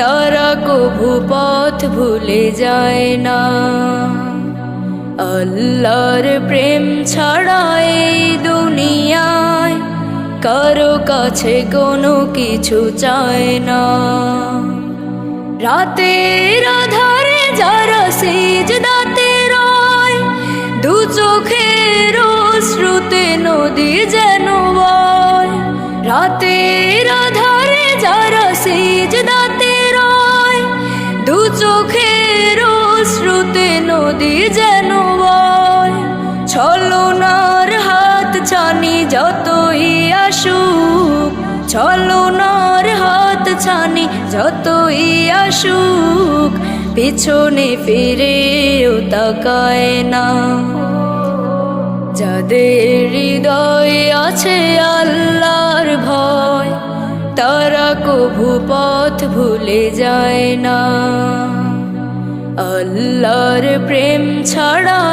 তারা কভু পথ ভুলে যায় না। আল্লাহর প্রেম ছাড়া এই দুনিয়ায় কারও কাছে কোনো কিছু চায় না। রাতের আধারে যারা সেজ দাতে রয়, দু চোখের শ্রুতে নদী যেন রাতের আধারে যারা সেজ দাতে চোখের শ্রুতে নদী যেন বয়। ছলনার হাত ছানি যতই আসুক, ছলনার হাত ছানি যতই আসুক, পিছনে ফিরেও তাকায় না। যাদের হৃদয়ে আছে আল্লাহর ভয় তারা কভু পথ ভুলে যায় না। আল্লাহর প্রেম ছাড়া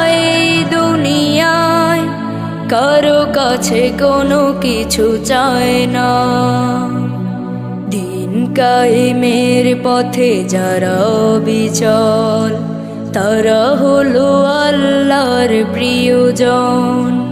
দুনিয়ায় কারও কাছে কোনো কিছু চায় না। দিন কায়েমের পথে যারা বিচল তারা হলো আল্লাহর প্রিয়জন।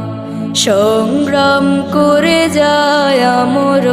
সংগ্রাম করে যায় আমর